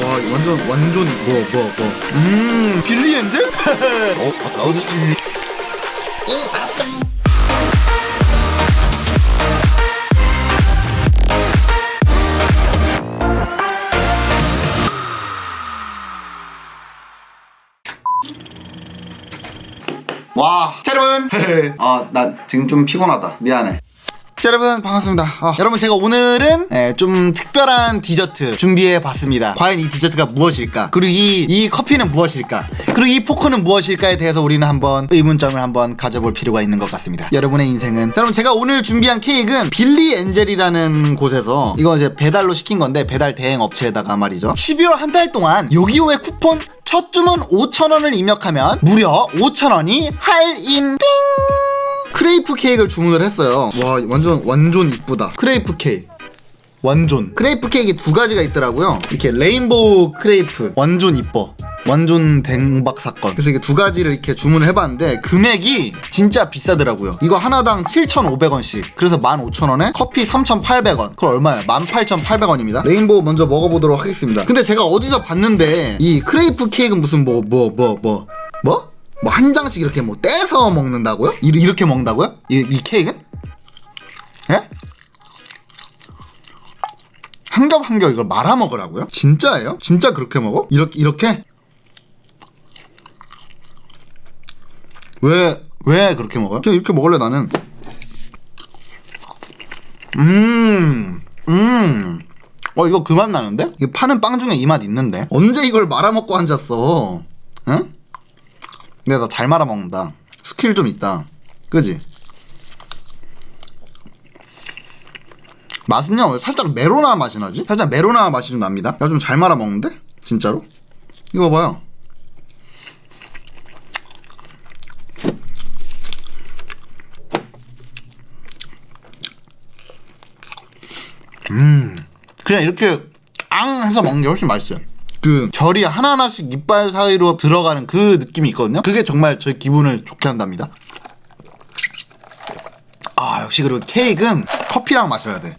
와 완전 완전 뭐뭐 뭐. 음 빌리 엔젤? 어? 나오지 와, 자, 여러분. 아, 나 지금 좀 피곤하다. 미안해. 자, 여러분 반갑습니다. 아, 여러분 제가 오늘은 예, 좀 특별한 디저트 준비해 봤습니다. 과연 이 디저트가 무엇일까? 그리고 이, 이 커피는 무엇일까? 그리고 이 포크는 무엇일까에 대해서 우리는 한번 의문점을 한번 가져볼 필요가 있는 것 같습니다. 여러분의 인생은 자, 여러분 제가 오늘 준비한 케이크는 빌리 엔젤이라는 곳에서 이거 이제 배달로 시킨 건데 배달 대행 업체에다가 말이죠. 12월 한 달 동안 요기요의 쿠폰 첫 주문 5,000원을 입력하면 무려 5,000원이 할인 띵! 크레이프 케이크를 주문을 했어요. 와, 완전 완전 이쁘다. 크레이프 케이크. 완전. 크레이프 케이크 두 가지가 있더라고요. 이렇게 레인보우 크레이프. 완전 이뻐. 완전 대박 사건. 그래서 이게 두 가지를 이렇게 주문을 해봤는데 금액이 진짜 비싸더라고요. 이거 하나당 7,500원씩. 그래서 15,000원에 커피 3,800원. 그럼 얼마야? 18,800원입니다. 레인보우 먼저 먹어보도록 하겠습니다. 근데 제가 어디서 봤는데 이 크레이프 케이크는 무슨 뭐 뭐 뭐 뭐 뭐? 뭐 한 장씩 이렇게 뭐 떼서 먹는다고요? 이- 이렇게 먹는다고요? 이, 이 케이크는? 예? 한 겹 한 겹 이걸 말아 먹으라고요? 진짜예요? 진짜 그렇게 먹어? 이렇게 이렇게? 왜 왜 그렇게 먹어요? 그냥 이렇게 먹을래 나는. 음, 음. 어 이거 그 맛 나는데? 이거 파는 빵 중에 이 맛 있는데? 언제 이걸 말아 먹고 앉았어? 응? 근데 나 잘 말아 먹는다. 스킬 좀 있다. 그지? 맛은요 왜 살짝 메로나 맛이 나지? 살짝 메로나 맛이 좀 납니다. 나 좀 잘 말아 먹는데? 진짜로? 이거 봐요. 음, 그냥 이렇게 앙 해서 먹는 게 훨씬 맛있어요. 그 결이 하나하나씩 이빨 사이로 들어가는 그 느낌이 있거든요. 그게 정말 저희 기분을 좋게 한답니다. 아 역시 그리고 케이크는 커피랑 마셔야 돼.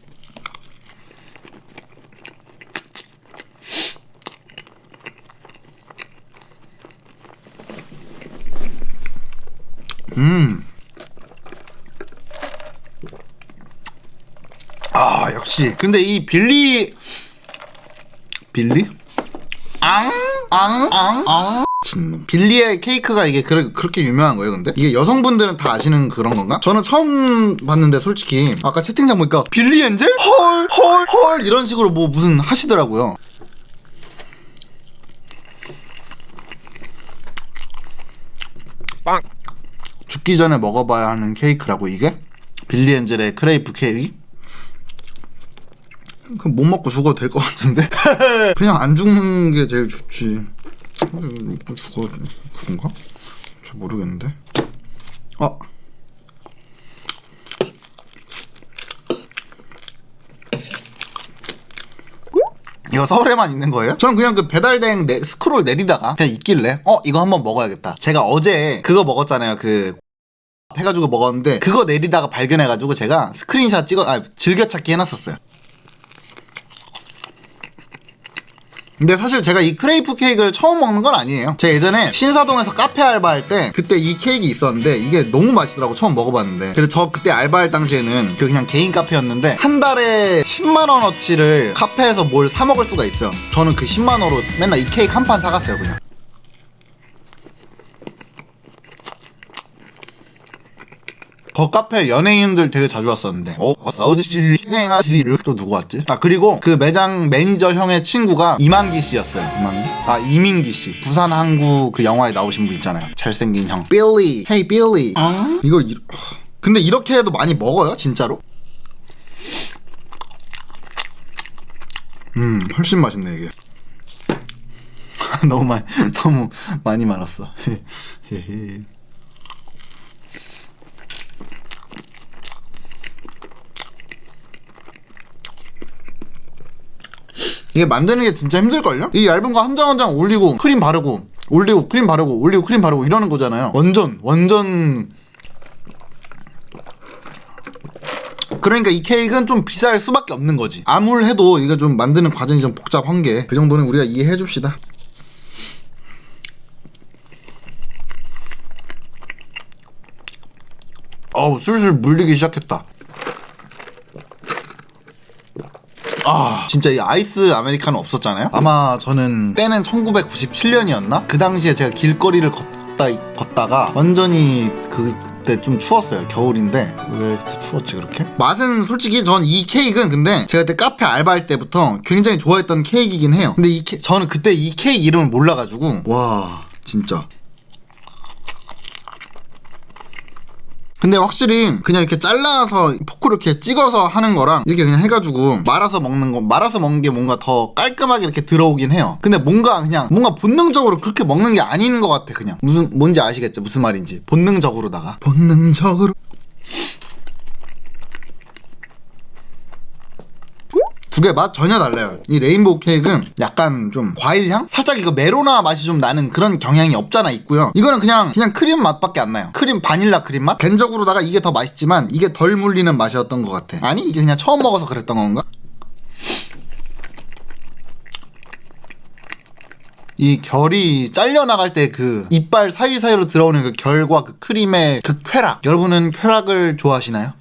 음. 아 역시. 근데 이 빌리 빌리? 앙? 앙? 앙? 앙? 진놈. 빌리의 케이크가 이게 그렇게, 그렇게 유명한 거예요, 근데? 이게 여성분들은 다 아시는 그런 건가? 저는 처음 봤는데, 솔직히. 아까 채팅창 보니까, 빌리 엔젤? 헐, 헐, 헐. 이런 식으로 뭐 무슨 하시더라고요. 빵 죽기 전에 먹어봐야 하는 케이크라고, 이게? 빌리 엔젤의 크레이프 케이크? 그럼 못 먹고 죽어도 될 것 같은데? 그냥 안 죽는 게 제일 좋지. 먹고 죽어 그런가? 잘 모르겠는데. 아. 이거 서울에만 있는 거예요? 저는 그냥 그 배달된 내, 스크롤 내리다가 그냥 있길래 어 이거 한번 먹어야겠다. 제가 어제 그거 먹었잖아요. 그 해가지고 먹었는데 그거 내리다가 발견해가지고 제가 스크린샷 찍어 아 즐겨찾기 해놨었어요. 근데 사실 제가 이 크레이프 케이크를 처음 먹는 건 아니에요. 제가 예전에 신사동에서 카페 알바할 때 그때 이 케이크 있었는데 이게 너무 맛있더라고 처음 먹어봤는데. 그래서 저 그때 알바할 당시에는 그 그냥 개인 카페였는데 한 달에 10만 원어치를 카페에서 뭘 사 먹을 수가 있어요. 저는 그 10만 원으로 맨날 이 케이크 한 판 사갔어요 그냥. 거 카페 연예인들 되게 자주 왔었는데. 어? 사우디시 행하시를 또 누구 왔지? 아 그리고 그 매장 매니저 형의 친구가 이만기 씨였어요. 이만기? 아 이민기 씨. 부산 항구 그 영화에 나오신 분 있잖아요. 잘생긴 형. 빌리 헤이 빌리 어? 이걸 이... 근데 이렇게 해도 많이 먹어요? 진짜로? 음 훨씬 맛있네 이게. 너무 많이 너무 많이 말았어 이게 만드는 게 진짜 힘들걸요? 이 얇은 거 한 장 한 장 올리고 크림 바르고 올리고 크림 바르고 올리고 크림 바르고 이러는 거잖아요. 완전 완전 그러니까 이 케이크는 좀 비쌀 수밖에 없는 거지. 아무리 해도 이거 좀 만드는 과정이 좀 복잡한 게 그 정도는 우리가 이해해 줍시다. 어우 슬슬 물리기 시작했다. 아. 진짜 이 아이스 아메리카노 없었잖아요? 아마 저는 때는 1997년이었나? 그 당시에 제가 길거리를 걷다 걷다가 완전히 그때 좀 추웠어요 겨울인데. 왜 추웠지 그렇게? 맛은 솔직히 전 이 케이크는 근데 제가 그때 카페 알바할 때부터 굉장히 좋아했던 케이크이긴 해요. 근데 이 케, 저는 그때 이 케이크 이름을 몰라가지고 와 진짜 근데 확실히 그냥 이렇게 잘라서 포크로 이렇게 찍어서 하는 거랑 이렇게 그냥 해가지고 말아서 먹는 거 말아서 먹는 게 뭔가 더 깔끔하게 이렇게 들어오긴 해요. 근데 뭔가 그냥 뭔가 본능적으로 그렇게 먹는 게 아닌 것 같아 그냥. 무슨 뭔지 아시겠죠? 무슨 말인지. 본능적으로다가. 본능적으로 두 개 맛 전혀 달라요. 이 레인보우 케이크는 약간 좀 과일 향? 살짝 이거 메로나 맛이 좀 나는 그런 경향이 없잖아 있고요. 이거는 그냥 그냥 크림 맛밖에 안 나요. 크림 바닐라 크림 맛? 개인적으로다가 이게 더 맛있지만 이게 덜 물리는 맛이었던 것 같아. 아니 이게 그냥 처음 먹어서 그랬던 건가? 이 결이 잘려 나갈 때 그 이빨 사이사이로 들어오는 그 결과 그 크림의 그 쾌락. 여러분은 쾌락을 좋아하시나요?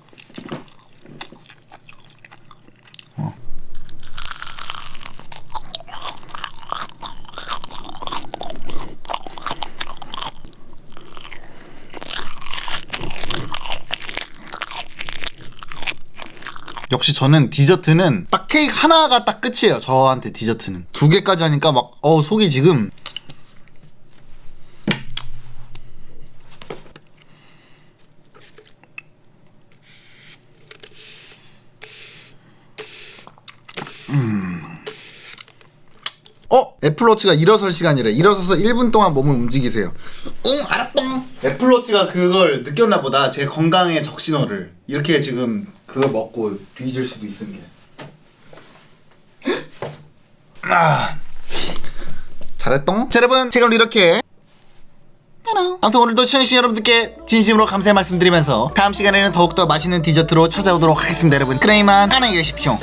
역시 저는 디저트는 딱 케이크 하나가 딱 끝이에요. 저한테 디저트는 두 개까지 하니까 막 어 속이 지금 어? 애플워치가 일어설 시간이래. 일어서서 1분 동안 몸을 움직이세요. 응, 알았똥. 애플워치가 그걸 느꼈나 보다. 제 건강의 적신호를. 이렇게 지금 그거 먹고 뒤질 수도 게. 아. 잘했똥. 자, 여러분, 제가 이렇게 아무튼 오늘도 시청해주신 여러분들께 진심으로 감사의 말씀드리면서 다음 시간에는 더욱더 맛있는 디저트로 찾아오도록 하겠습니다 여러분 그럼 이만 안녕히 계십시오